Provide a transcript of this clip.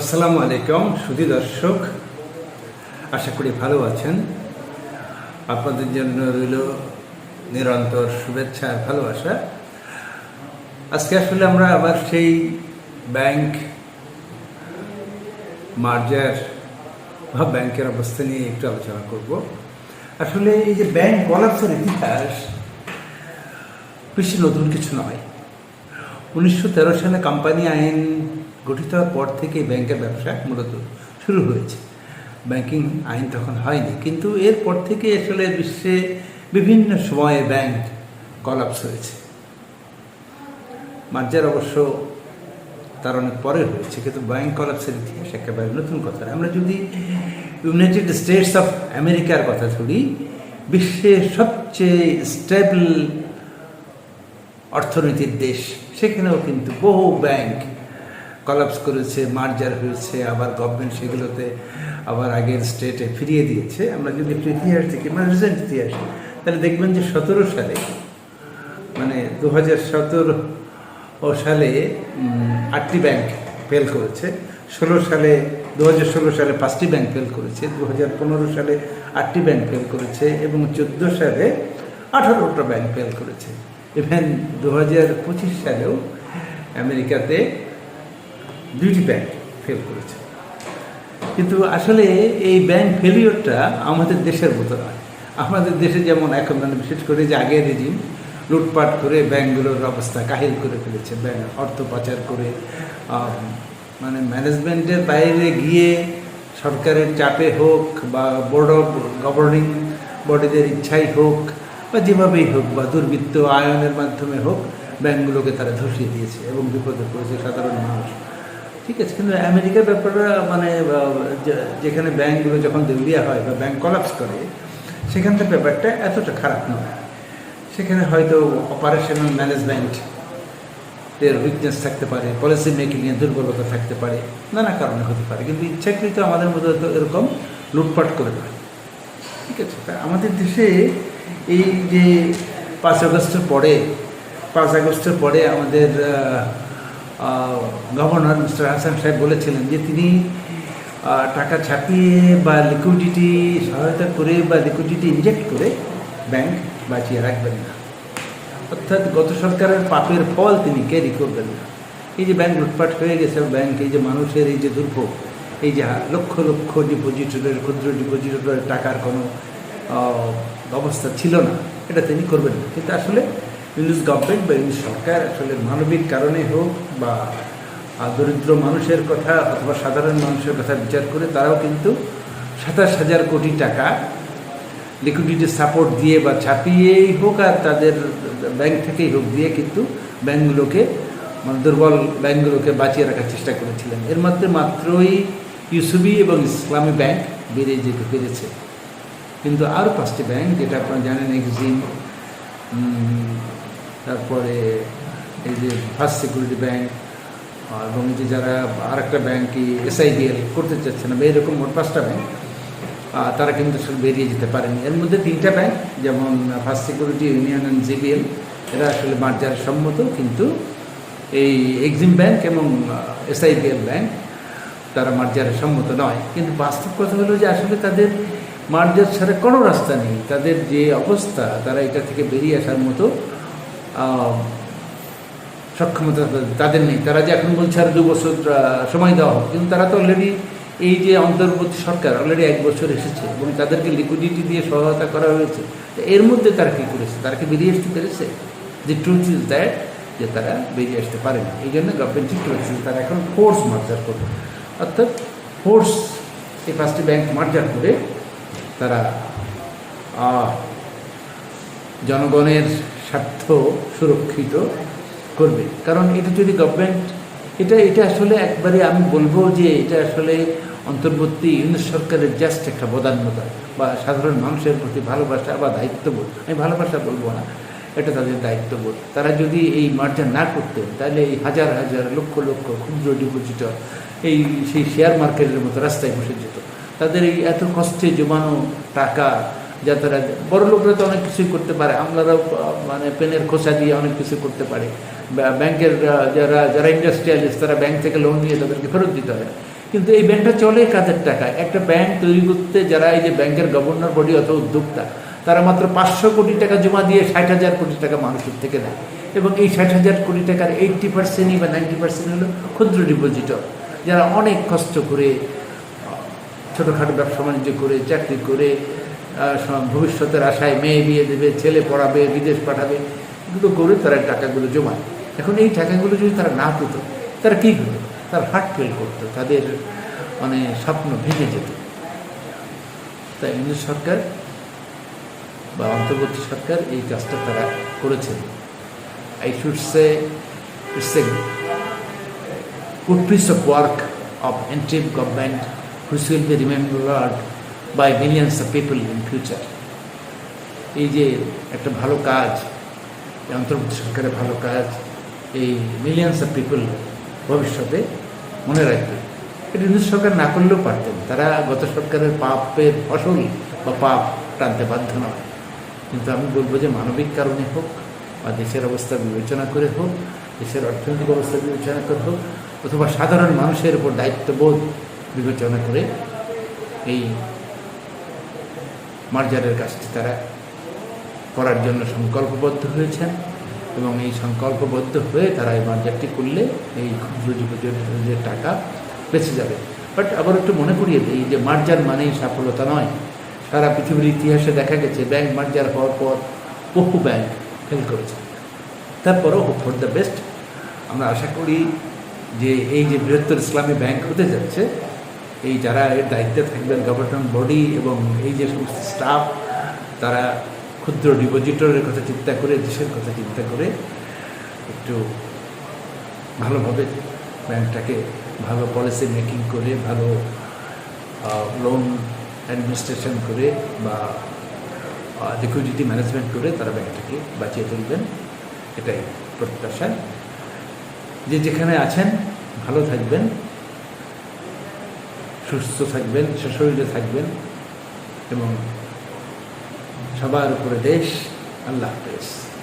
আসসালামু আলাইকুম, সুধী দর্শক। আশা করি ভালো আছেন। আপনাদের জন্য রইল নিরন্তর শুভেচ্ছা আর ভালোবাসা। আজকে আসলে আমরা আবার সেই ব্যাংক মার্জার বা ব্যাংকের অবস্থা নিয়ে একটু আলোচনা করব। আসলে এই যে ব্যাংক কলাপসের ইতিহাস, বেশি নতুন কিছু নয়। উনিশশো তেরো সালে কোম্পানি আইন গঠিত হওয়ার পর থেকে ব্যাংকের ব্যবসা মূলত শুরু হয়েছে। ব্যাংকিং আইন তখন হয়নি, কিন্তু এরপর থেকে আসলে বিশ্বে বিভিন্ন সময়ে ব্যাংক কলাপস হয়েছে। মার্জার অবশ্য তার অনেক পরে হয়েছে, কিন্তু ব্যাংক কলাপসের ইতিহাস একেবারে নতুন কথা আমরা যদি ইউনাইটেড স্টেটস অফ আমেরিকার কথা ধরি, বিশ্বের সবচেয়ে স্টেবল অর্থনীতির দেশ সেখানেও কিন্তু বহু ব্যাংক কলাপস করেছে মার্জার হয়েছে, আবার গভর্নমেন্ট সেগুলোতে আবার আগের স্টেটে ফিরিয়ে দিয়েছে। আমরা যদি একটু ইতিহাস দেখি মানে রিসেন্ট ইতিহাস, তাহলে দেখবেন যে সতেরো সালে মানে দু হাজার সতেরো সালে আটটি ব্যাংক ফেল করেছে। ষোলো সালে দু হাজার ষোলো সালে পাঁচটি ব্যাংক ফেল করেছে। দু হাজার পনেরো সালে আটটি ব্যাংক ফেল করেছে এবং চোদ্দ সালে আঠারোটা ব্যাংক ফেল করেছে। ইভেন দু হাজার পঁচিশ সালেও আমেরিকাতে দুইটি ব্যাংক ফেল করেছে। কিন্তু আসলে এই ব্যাংক ফেলিওরটা আমাদের দেশের মতো নয়। আমাদের দেশে যেমন এখন মানে বিশেষ করে যে আগের রেজিম লুটপাট করে ব্যাংকগুলোর অবস্থা কাহিল করে ফেলেছে, ব্যাংক অর্থ পাচার করে মানে ম্যানেজমেন্টের বাইরে গিয়ে সরকারের চাপে হোক বা বোর্ড অফ গভর্নিং বডিদের ইচ্ছাই হোক বা যেভাবেই হোক বা দুর্বৃত্ত আয়নের মাধ্যমে হোক, ব্যাংকগুলোকে তারা ধসিয়ে দিয়েছে এবং বিপদে পড়েছে সাধারণ মানুষ। ঠিক আছে, কিন্তু আমেরিকার ব্যাপারটা মানে যেখানে ব্যাংকগুলো যখন দেউলিয়া হয় বা ব্যাংক কলাপস করে, সেখানকার ব্যাপারটা এতটা খারাপ নয়। সেখানে হয়তো অপারেশনাল ম্যানেজমেন্ট এর উইকনেস থাকতে পারে পলিসি মেকিংয়ে দুর্বলতা থাকতে পারে, নানা কারণে হতে পারে। কিন্তু ইচ্ছাকৃত আমাদের মধ্যে তো এরকম লুটপাট করে দেয় ঠিক আছে আমাদের দেশে এই যে পাঁচ আগস্টের পরে, পাঁচ আগস্টের পরে আমাদের গভর্নর মিস্টার হাসান সাহেব বলেছিলেন যে তিনি টাকা ছাপিয়ে বা লিকুইডিটি সহায়তা করে বা লিকুইডিটি ইনজেক্ট করে ব্যাংক বাঁচিয়ে রাখবেন না। অর্থাৎ গত সরকারের পাপের ফল তিনি ক্যারি করবেন না এই যে ব্যাংক লুটপাট হয়ে গেছে ব্যাংক এই যে মানুষের এই যে দুর্ভোগ, এই যে লক্ষ লক্ষ ডিপোজিটরের ক্ষুদ্র ডিপোজিটরের টাকার কোনো ব্যবস্থা ছিল না। এটা তিনি করবেন না। কিন্তু আসলে ইংলিশ গভর্নমেন্ট বা ইংলিশ সরকার আসলে মানবিক কারণে হোক বা দরিদ্র মানুষের কথা অথবা সাধারণ মানুষের কথা বিচার করে তারাও কিন্তু সাতাশ হাজার কোটি টাকা লিকুইডিটি সাপোর্ট দিয়ে বা ছাপিয়েই হোক আর তাদের ব্যাংক থেকেই হোক দিয়ে কিন্তু ব্যাংকগুলোকে মানে দুর্বল ব্যাংকগুলোকে বাঁচিয়ে রাখার চেষ্টা করেছিলেন। এর মধ্যে মাত্রই ইউসুবি এবং ইসলামী ব্যাংক বেড়ে যেতে পেরেছে। কিন্তু আরও পাঁচটি ব্যাংক যেটা আপনারা জানেন এক্সিম তারপরে এই যে ফার্স্ট সিকিউরিটি ব্যাংক এবং যে যারা আর আরেকটা ব্যাংক এসআইবিএল করতে চাচ্ছে না এরকম মোট পাঁচটা ব্যাংক তারা কিন্তু আসলে বেরিয়ে যেতে পারেনি। এর মধ্যে তিনটা ব্যাংক যেমন First Security Union and GBL এরা আসলে মার্জার সম্মত, কিন্তু এই এক্সিম ব্যাংক এবং এসআইবিএল ব্যাংক তারা মার্জারে সম্মত নয়। কিন্তু বাস্তব কথা হলো যে আসলে তাদের মার্জার ছাড়া কোনো রাস্তা নেই। তাদের যে অবস্থা, তারা এটা থেকে বেরিয়ে আসার মতো সক্ষমতা তাদের- নেই। তারা যে এখন বলছে আর দু বছর সময় দেওয়া হোক, কিন্তু তারা তো অলরেডি এই যে অন্তর্বর্তী সরকার অলরেডি এক বছর এসেছে এবং তাদেরকে লিকুইডিটি দিয়ে সহায়তা করা হয়েছে। এর মধ্যে তারা কী করেছে? তারা কি বেরিয়ে আসতে পেরেছে? যে ট্রুথ ইজ দ্যাট যে তারা বেরিয়ে আসতে পারে না এই জন্য গভর্নমেন্ট ঠিক করেছে তারা এখন ফোর্স মার্জার করবে অর্থাৎ ফোর্স এই পাঁচটি ব্যাংক মার্জার করে তারা জনগণের স্বার্থ সুরক্ষিত করবে। কারণ এটা যদি গভর্নমেন্ট এটা এটা আসলে একবারে আমি বলব যে এটা আসলে অন্তর্বর্তী ইউনিট সরকারের জাস্ট একটা বদান্যতা বা সাধারণ মানুষের প্রতি ভালোবাসা বা দায়িত্ববোধ। আমি ভালোবাসা বলব না, এটা তাদের দায়িত্ববোধ। তারা যদি এই মার্জার না করতেন, তাহলে এই হাজার হাজার, লক্ষ লক্ষ ক্ষুদ্র ডিপোজিটর এই, সেই শেয়ার মার্কেটের মতো রাস্তায় বসে যেত। তাদের এই এত কষ্টে জমানো টাকা, যা তারা বড় লোকরা তো অনেক কিছুই করতে পারে, আমলারাও মানে পেনের খোসা দিয়ে অনেক কিছু করতে পারে। ব্যাংকের যারা যারা ইন্ডাস্ট্রিয়ালিস্ট তারা ব্যাংক থেকে লোন নিয়ে তাদেরকে ফেরত দিতে হয়। কিন্তু এই ব্যাংকটা চলে কাদের টাকা একটা ব্যাংক তৈরি করতে যারা এই যে ব্যাংকের গভর্নর বডি অথবা উদ্যোক্তা, তারা মাত্র পাঁচশো কোটি টাকা জমা দিয়ে ষাট হাজার কোটি টাকা মানুষের থেকে নেয়। এবং এই ষাট হাজার কোটি টাকার এইট্টি পার্সেন্টই বা নাইনটি পার্সেন্ট হলো ক্ষুদ্র ডিপোজিটর যারা অনেক কষ্ট করে ছোটোখাটো ব্যবসা বাণিজ্য করে, চাকরি করে ভবিষ্যতের আশায় মেয়ে বিয়ে দেবে, ছেলে পড়াবে, বিদেশ পাঠাবে এগুলো করে তারা টাকাগুলো জমায়। এখন এই টাকাগুলো যদি তারা না পেত, তারা কী হতো তারা হার্ট ফেল করতো, তাদের মানে স্বপ্ন ভেঙে যেত। তাই ইংরেজ সরকার বা অন্তর্বর্তী সরকার এই কাজটা তারা করেছেন। I should say it's a good piece of work of interim government which will be remembered by millions of people in future. এই যে একটা ভালো কাজ, এই অন্তর্বর্তী সরকারের ভালো কাজ, এই মিলিয়ন্স অফ পিপল ভবিষ্যতে মনে রাখবে। এটা ইংরেজ সরকার না করলেও পারতেন। তারা গত সরকারের পাপের ফসল বা পাপ টানতে বাধ্য নয়। কিন্তু আমি বলব যে মানবিক কারণে হোক বা দেশের অবস্থা বিবেচনা করে হোক, দেশের অর্থনৈতিক অবস্থা বিবেচনা করে হোক, অথবা সাধারণ মানুষের উপর দায়িত্ববোধ বিবেচনা করে, এই মার্জারের কাজটি তারা করার জন্য সংকল্পবদ্ধ হয়েছেন এবং এই সংকল্পবদ্ধ হয়ে তারা এই মার্জারটি করলে এই ক্ষুদ্র যুবকের টাকা বেঁচে যাবে। বাট আবার একটু মনে করিয়ে দিই যে মার্জার মানেই সফলতা নয়। সারা পৃথিবীর ইতিহাসে দেখা গেছে, ব্যাংক মার্জার হওয়ার পর বহু ব্যাংক ফেল করেছে। তারপরেও ফর দ্য বেস্ট আমরা আশা করি যে এই যে বৃহত্তর ইসলামী ব্যাংক হতে যাচ্ছে এই যারা এর দায়িত্বে থাকবেন গভর্নমেন্ট বডি এবং এই যে সমস্ত স্টাফ তারা ক্ষুদ্র ডিপোজিটরের কথা চিন্তা করে, দেশের কথা চিন্তা করে একটু ভালোভাবে ব্যাংকটাকে ভালো পলিসি মেকিং করে, ভালো লোন অ্যাডমিনিস্ট্রেশন করে বা লিকুইডিটি ম্যানেজমেন্ট করে তারা ব্যাংকটাকে বাঁচিয়ে তুলবেন। এটাই প্রত্যাশা। যে যেখানে আছেন, ভালো থাকবেন। সুস্থ থাকবেন সশরীরে থাকবেন এবং সবার উপরে দেশ আল্লাহ হাফেজ।